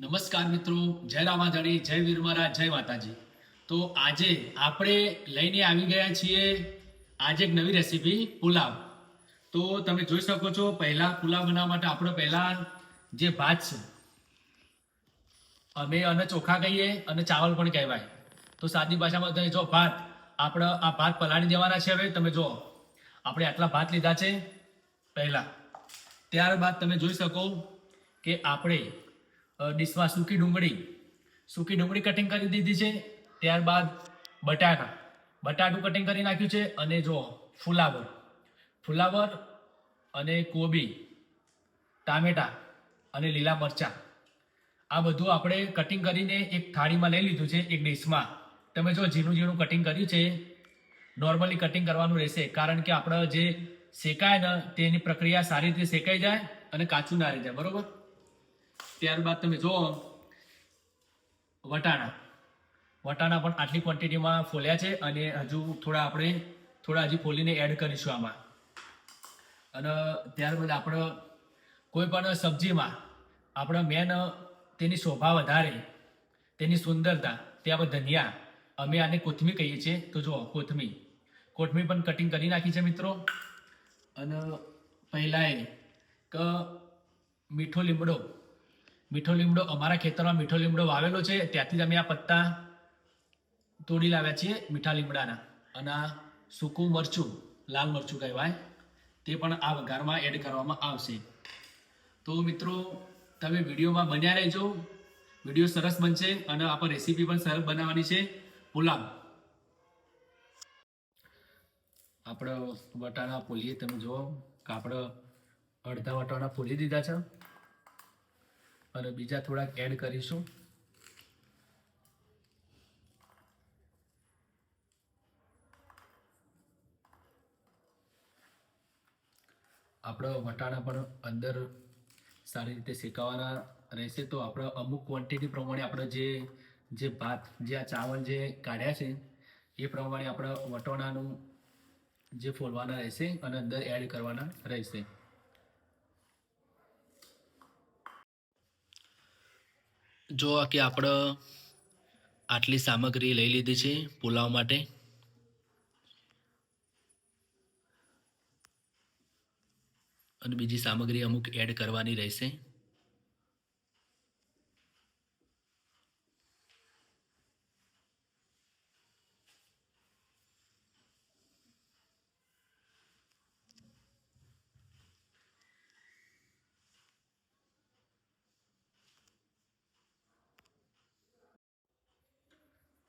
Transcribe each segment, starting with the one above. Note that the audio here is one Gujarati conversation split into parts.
નમસ્કાર મિત્રો, જય રામાધણી, જય વીરમારા જય માતાજી. તો આજે આપણે લઈને આવી ગયા છીએ આજે એક નવી રેસીપી, પુલાવ. તો તમે જોઈ શકો છો, પહેલાં પુલાવ બનાવવા માટે આપણે પહેલાં જે ભાત છે, અમે અને ચોખા કહીએ અને ચાવલ પણ કહેવાય. તો સાદી ભાષામાં તમે જો ભાત, આપણે આ ભાત પલાળી દેવાના છે હવે, તમે જુઓ. આપણે આટલા ભાત લીધા છે, પહેલાં. ત્યારબાદ તમે જોઈ શકો કે આપણે ડીશમાં સૂકી ડુંગળી. સૂકી ડુંગળી કટિંગ કરી દીધી છે. ત્યારબાદ બટાકા. બટાટું કટિંગ કરી નાખ્યું છે અને જો, ફુલાવર. ફુલાવર અને કોબી, ટામેટા અને લીલા મરચાં. આ બધું આપણે કટિંગ કરીને એક થાળીમાં લઈ લીધું છે એક ડીશમાં. તમે જો ઝીણું ઝીણું કટિંગ કર્યું છે નોર્મલી કટિંગ કરવાનું રહેશે. કારણ કે આપણે જે શેકાય ને તેની પ્રક્રિયા સારી રીતે શેકાઈ જાય અને કાચું ના રહી જાય. બરોબર? ત્યારબાદ તમે જુઓ, વટાણા. વટાણા પણ આટલી ક્વોન્ટિટીમાં ફોલ્યા છે અને હજુ થોડા આપણે, થોડા હજી ફોલીને એડ કરીશું આમાં. અને ત્યારબાદ આપણે કોઈ પણ સબ્જીમાં આપણે મેન તેની શોભા વધારે, તેની સુંદરતા, તે આપણે ધનિયા, અમે આને કોથમી કહીએ છીએ. તો જુઓ કોથમી કોથમી પણ કટિંગ કરી નાખી છે મિત્રો. અને પહેલાંએ કે મીઠો લીમડો મીઠો લીમડો, અમારા ખેતરમાં મીઠો લીમડો વાવેલો છે. ત્યાંથી જ અમે આ પત્તા તોડી લાવ્યા છીએ મીઠા લીમડાના. અને સૂકું મરચું, લાલ મરચું કહેવાય, તે પણ આ વઘારમાં એડ કરવામાં આવશે. તો મિત્રો, તમે વિડીયોમાં બન્યા રહેજો. વીડિયો સરસ બનશે અને આપણે રેસીપી પણ સરસ બનાવવાની છે. પુલાવ. આપણે વટાણા ફોલીએ તમે જુઓ. કે આપણે અડધા વટાણા ફોલી દીધા છે. અને બીજા થોડાક એડ કરીશું. આપણા વટાણા પણ અંદર સારી રીતે શેકાવાના રહેશે. તો આપણે અમુક ક્વોન્ટિટી પ્રમાણે આપણે જે જે ભાત, જે આ ચાવલ જે કાઢ્યા છે, એ પ્રમાણે આપણે વટોણાનું જે ફોલવાના રહેશે અને અંદર એડ કરવાના રહેશે. જો કે આપણે આટલી સામગ્રી લઈ લીધી છે પુલાવ માટે. અને બીજી સામગ્રી અમુક એડ કરવાની રહેશે.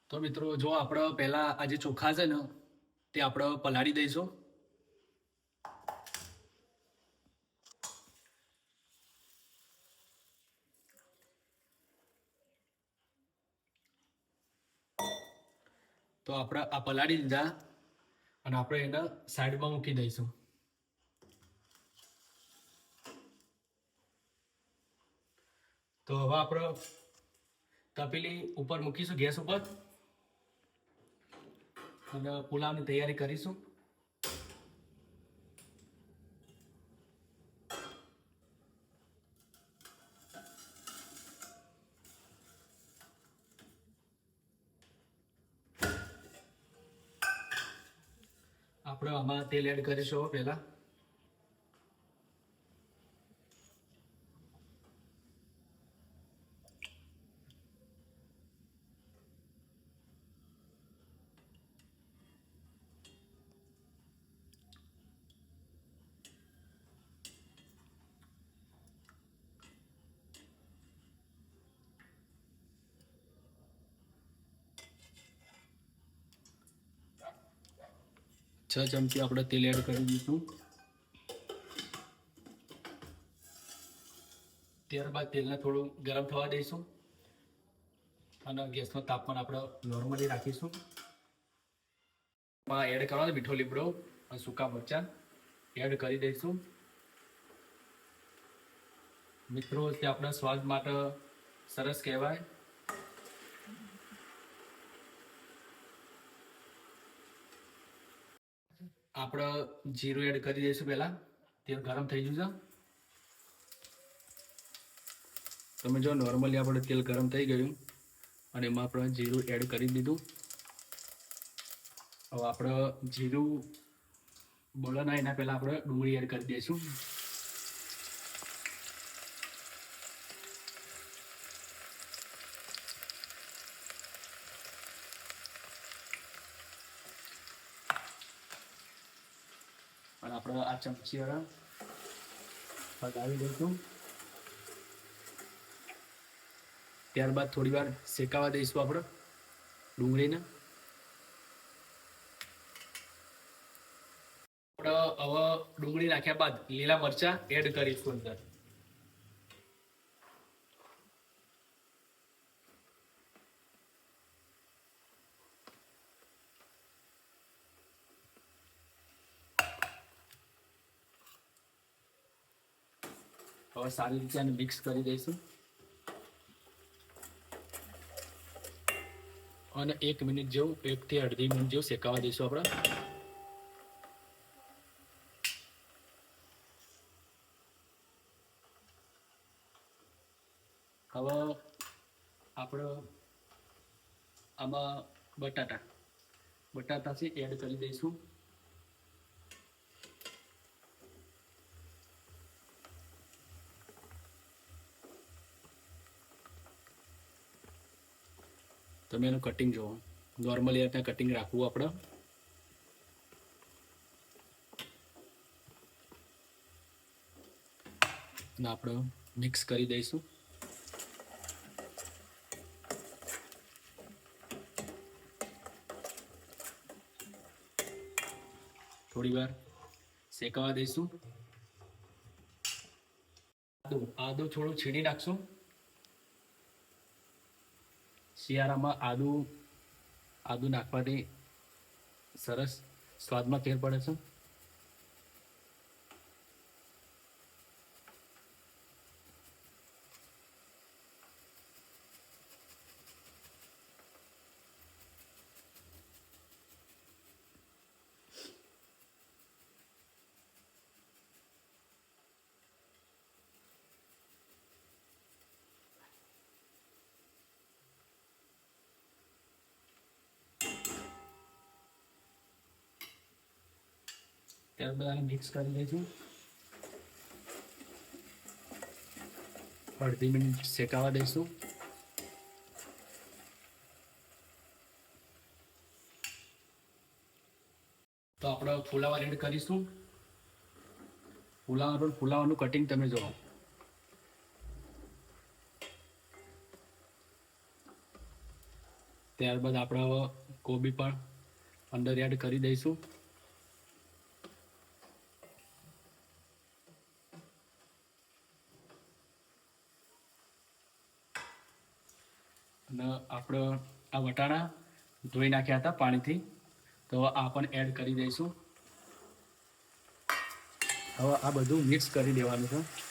તો મિત્રો, જો આપણે પહેલા આ જે ચોખા છે ને, તે આપણે પલાળી દઈશું. તો આપણે આ પલાળી દીધા અને આપણે એને સાઈડમાં મૂકી દઈશું. તો હવે આપણે તપેલી ઉપર મૂકીશું ગેસ ઉપર. અને પુલાવની તૈયારી કરીશું. આપણે આમાં તેલ એડ કરીશું પહેલા. છ ચમચી આપણે તેલ એડ કરી દઈશું. ત્યારબાદ તેલને થોડું ગરમ થવા દઈશું. અને ગેસનું તાપમાન આપણે નોર્મલી રાખીશું. એમાં એડ કરવાનો મીઠો લીમડો અને સૂકા મરચાં. એડ કરી દઈશું. મિત્રો, તે આપણા સ્વાદ માટે સરસ કહેવાય. આપણે જીરું એડ કરી દઈશું પહેલાં. તેલ ગરમ થઈ છે. તમે જો નોર્મલી આપણે તેલ ગરમ થઈ ગયું અને એમાં આપણે જીરું એડ કરી દીધું. હવે આપણે જીરું બળો ના એના પહેલાં આપણે ડુંગળી એડ કરી દઈશું. ચમચી વાળા લગાવી દઈશું ત્યારબાદ થોડી વાર શેકાવા દઈશું આપણે ડુંગળીને. હવે ડુંગળી નાખ્યા બાદ લીલા મરચા એડ કરીશું અંદર. હવે સારી રીતે આને મિક્સ કરી દઈશું. અને એક મિનિટ જેવું, એક થી અડધી મિનિટ જેવું શેકાવા દઈશું આપણે. હવે આપણે આમાં બટાટા. બટાટા છે એડ કરી દઈશું. તમે એનું કટિંગ જુઓ. નોર્મલી આ કટિંગ રાખવું આપણે અને આપણે મિક્સ કરી દઈશું. થોડી વાર શેકાવા દઈશું. આદુ આદુ થોડું છીણી નાખશું. શિયાળામાં આદુ આદુ નાખવાથી સરસ સ્વાદમાં ફેર પડે છે. ત્યારબાદ બધાને મિક્સ કરી દઈશું અડધી મિનિટ શેકાવા દઈશું. તો આપણે ફુલાવા એડ કરીશું. ફુલાવા પણ ફુલાવાનું કટિંગ તમે જુઓ. ત્યારબાદ આપણે કોબી પણ અંદર એડ કરી દઈશું. અને આપણે આ વટાણા ધોઈ નાખ્યા હતા પાણીથી. તો આ પણ એડ કરી દઈશું. હવે આ બધું મિક્સ કરી દેવાનું છે.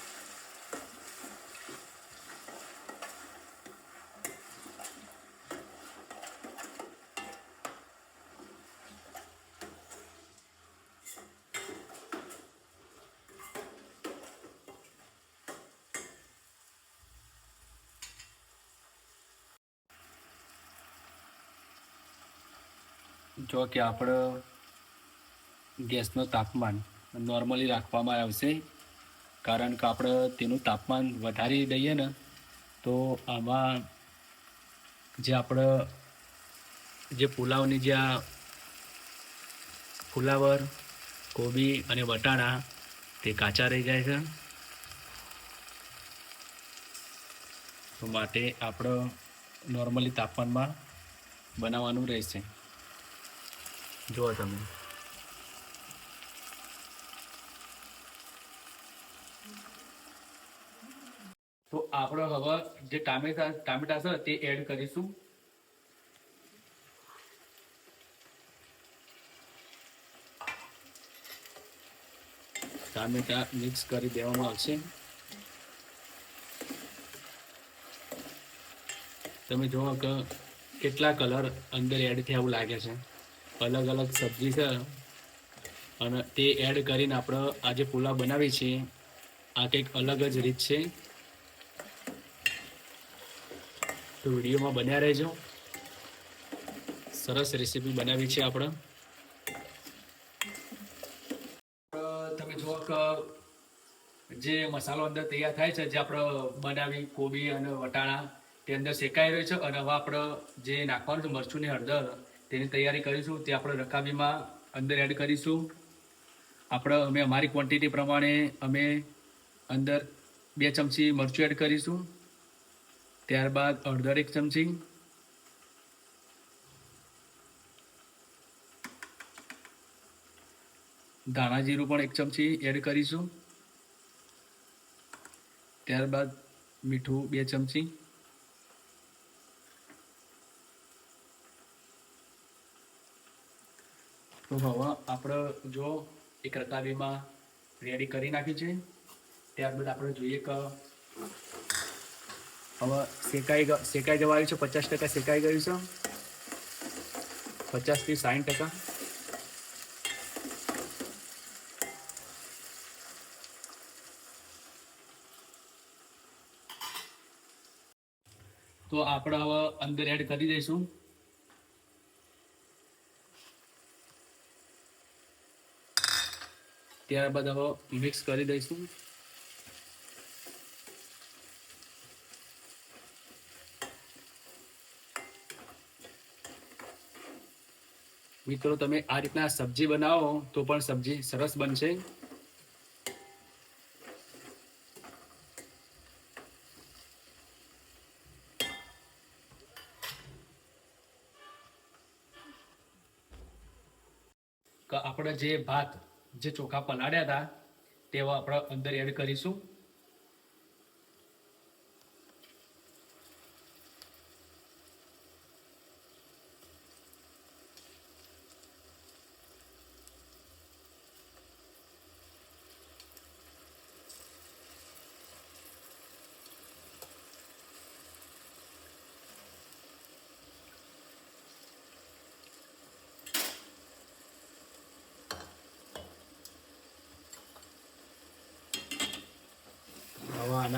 જો કે આપણે ગેસનું તાપમાન નોર્મલી રાખવામાં આવશે, કારણ કે આપણે તેનું તાપમાન વધારી દઈએ ને, તો આમાં જે આપણે જે પુલાવની જે આ ફુલાવર, કોબી અને વટાણા તે કાચા રહી જાય છે. તો માટે આપણે નોર્મલી તાપમાનમાં બનાવવાનું રહેશે. જુઓ તમે. તો આપણે હવે જે ટામેટા ટામેટા છે તે એડ કરીશું. ટામેટા મિક્સ કરી દેવામાં આવશે. તમે જુઓ કે કેટલા કલર અંદર એડ થયા એવું લાગે છે. અલગ અલગ સબ્જી છે. અને તે એડ કરીને આપણે આજે પુલાવ બનાવી છીએ. આ કંઈક અલગ જ રીત છે. તો વિડીયોમાં બન્યા રહેજો. સરસ રેસીપી બનાવી છે આપણે. તમે જુઓ કે જે મસાલો અંદર તૈયાર થાય છે, જે આપણે બનાવી, કોબી અને વટાણા, તે અંદર શેકાઈ રહ્યો છે. અને હવે આપણે જે નાખવાનું છે મરચું ને હળદર તેની તૈયારી કરીશું, તે આપણે રકાબીમાં અંદર એડ કરીશું. આપણે, અમે અમારી ક્વોન્ટિટી પ્રમાણે અમે અંદર બે ચમચી મરચું એડ કરીશું. ત્યારબાદ હળદર એક ચમચી ધાણા જીરું પણ એક ચમચી એડ કરીશું. ત્યારબાદ મીઠું બે ચમચી તો હવે આપણે જો એક રકાબીમાં રેડી કરી નાખી છે, ત્યારબાદ આપણે જોઈએ કે હવે શેકાઈ શેકાઈ જવા આવ્યું છે, પચાસ ટકા શેકાઈ ગયું છે. પચાસથી સાઠ ટકા. તો આપણે હવે અંદર એડ કરી દઈશું. ત્યારબાદ હવે મિક્સ કરી દઈશું. મિત્રો, તમે આ રીતના સબ્જી બનાવો તો પણ સબ્જી સરસ બનશે. આપણે જે ભાત જે ચોખા પલાળ્યા હતા તેવા આપણે અંદર એડ કરીશું.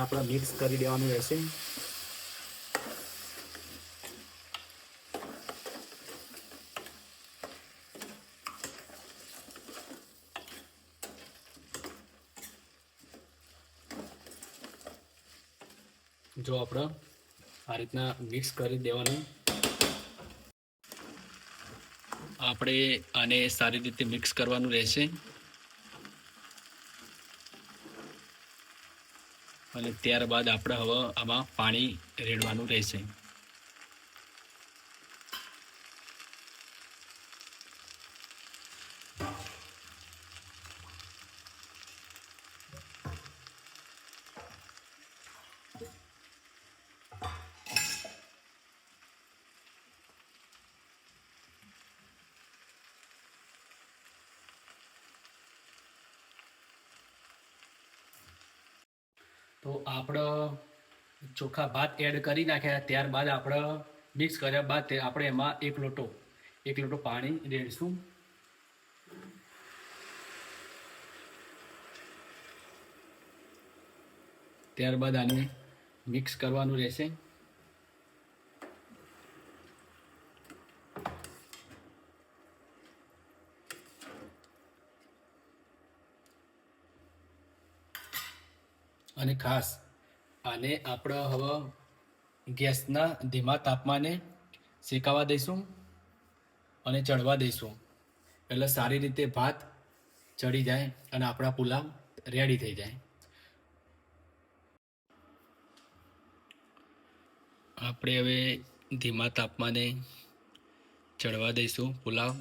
આપણે મિક્સ કરી દેવાનું રહેશે. જો આપણે આ રીતના મિક્સ કરી દેવાનું. આપણે આને સારી રીતે મિક્સ કરવાનું રહેશે. અને ત્યારબાદ આપણે હવે આમાં પાણી રેડવાનું રહેશે. તો આપણે ચોખા ભાત એડ કરી નાખ્યા, ત્યારબાદ આપણે મિક્સ કર્યા બાદ આપણે એમાં એક લોટો એક લોટો પાણી રેડશું. ત્યારબાદ આને મિક્સ કરવાનું રહેશે. અને ખાસ. આને આપણે હવે ગેસના ધીમા તાપમાને શેકાવા દઈશું અને ચડવા દઈશું. એટલે સારી રીતે ભાત ચડી જાય અને આપણા પુલાવ રેડી થઈ જાય. આપણે હવે ધીમા તાપમાને ચડવા દઈશું પુલાવ.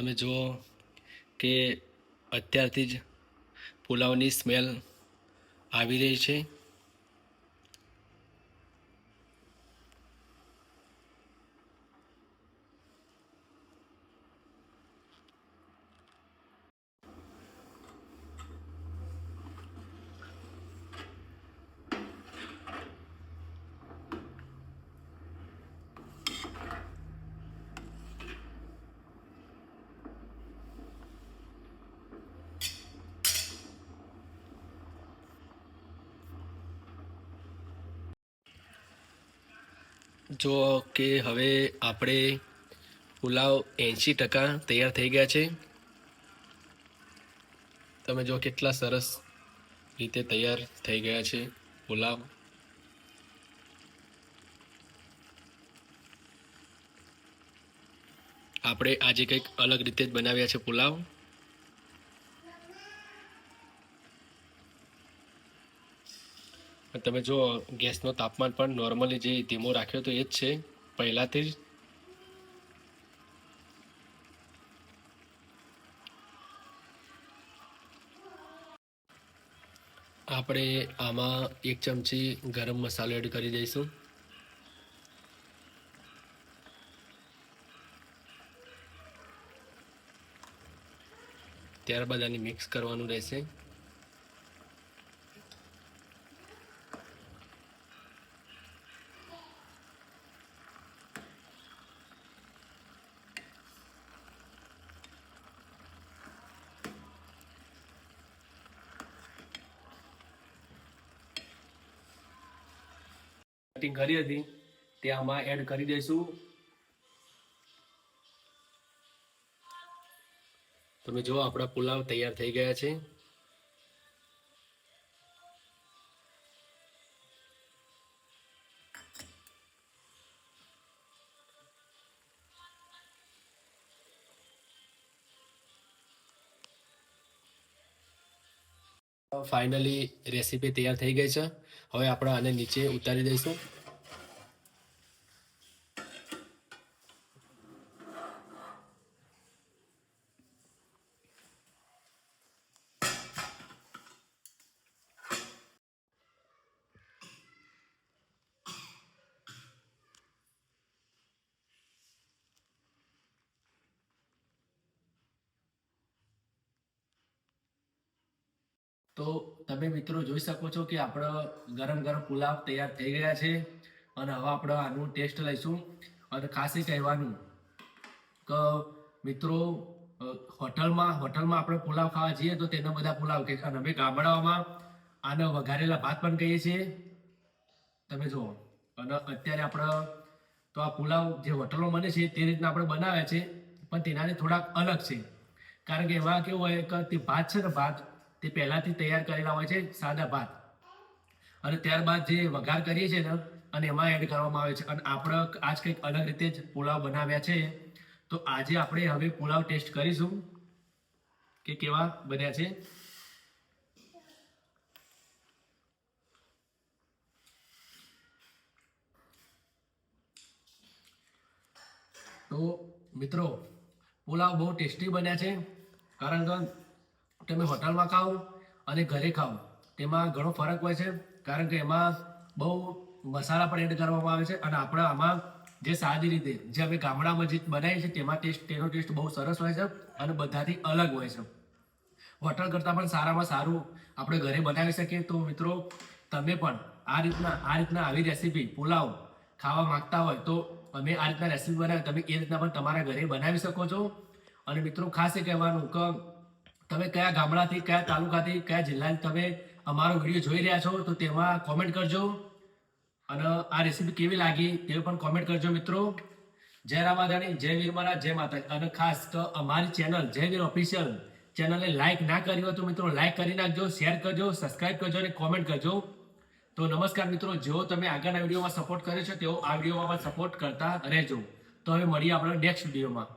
તમે જુઓ કે અત્યારથી જ પુલાવની સ્મેલ આવી રહી છે. જો કે હવે આપણે પુલાવ એંશી ટકા તૈયાર થઈ ગયા છે. તમે જો કેટલા સરસ રીતે તૈયાર થઈ ગયા છે પુલાવ. આપણે આજે કંઈક અલગ રીતે જ બનાવ્યા છે પુલાવ. તમે જો, ગેસનો તાપમાન પણ નોર્મલી જે ધીમો રાખ્યો તો એ જ છે. પહેલાંથી જ. આપણે આમાં એક ચમચી ગરમ મસાલો એડ કરી દઈશું. ત્યારબાદ આને મિક્સ કરવાનું રહેશે. કટિંગ કરી હતી, તે આમાં એડ કરી દઈશું. તમે જુઓ, આપણા પુલાવ તૈયાર થઈ ગયા છે. ફાઇનલી રેસીપી તૈયાર થઈ ગઈ છે. હવે આપણે આને નીચે ઉતારી દઈશું તો તમે મિત્રો જોઈ શકો છો કે આપણો ગરમ ગરમ પુલાવ તૈયાર થઈ ગયા છે. અને હવે આપણે આનું ટેસ્ટ લઈશું. અને ખાસ કહેવાનું કે મિત્રો હોટલમાં હોટલમાં આપણે પુલાવ ખાવા જઈએ તો તેના બધા પુલાવ કે અને અમે ગામડાઓમાં આને વઘારેલા ભાત પણ કહીએ છીએ. તમે જુઓ. અને અત્યારે આપણે તો આ પુલાવ જે હોટલો બને છે તે રીતના આપણે બનાવે છે. પણ તેનાથી થોડાક અલગ છે. કારણ કે એમાં કેવું હોય કે તે ભાત છે ને ભાત તે પહેલાંથી તૈયાર કરેલા હોય છે સાદા ભાત. અને ત્યારબાદ જે વઘાર કરીએ છીએ ને, અને એમાં એડ કરવામાં આવે છે. અને આપણે આજ કંઈક અલગ રીતે જ પુલાવ બનાવ્યા છે. તો આજે આપણે હવે પુલાવ ટેસ્ટ કરીશું કે કેવા બન્યા છે. તો મિત્રો, પુલાવ બહુ ટેસ્ટી બન્યા છે. કારણ કે તમે હોટલમાં ખાઓ અને ઘરે ખાઓ તેમાં ઘણો ફરક હોય છે, કારણ કે એમાં બહુ મસાલા પણ એડ કરવામાં આવે છે અને આપણે આમાં જે સાદી રીતે જે અમે ગામડામાં જે બનાવીએ છીએ, તેમાં ટેસ્ટ, તેનો ટેસ્ટ બહુ સરસ હોય છે અને બધાથી અલગ હોય છે. હોટલ કરતાં પણ સારામાં સારું આપણે ઘરે બનાવી શકીએ. તો મિત્રો, તમે પણ આ રીતના આ રીતના આવી રેસીપી પુલાવ ખાવા માંગતા હોય, તો અમે આ રીતના રેસીપી બનાવી તમે એ રીતના પણ તમારા ઘરે બનાવી શકો છો. અને મિત્રો, ખાસ એ કહેવાનું કે તમે કયા ગામડાથી, કયા તાલુકાથી, કયા જિલ્લાથી તમે અમારો વીડિયો જોઈ રહ્યા છો, તો તેમાં કોમેન્ટ કરજો. અને આ રેસીપી કેવી લાગી તે પણ કોમેન્ટ કરજો, મિત્રો. જય રામાધાણી, જય વીર મહારાજ, જય માતા અને ખાસ તો અમારી ચેનલ જય વીર ઓફિશિયલ ચેનલને લાઇક ના કરી હોય તો મિત્રો લાઇક કરી નાખજો શેર કરજો સબસ્ક્રાઇબ કરજો અને કોમેન્ટ કરજો. તો નમસ્કાર મિત્રો જેઓ તમે આગળના વિડીયોમાં સપોર્ટ કર્યો છે, તેઓ આ વિડીયોમાં પણ સપોર્ટ કરતા રહેજો. તો હવે મળીએ આપણે નેક્સ્ટ વિડીયોમાં.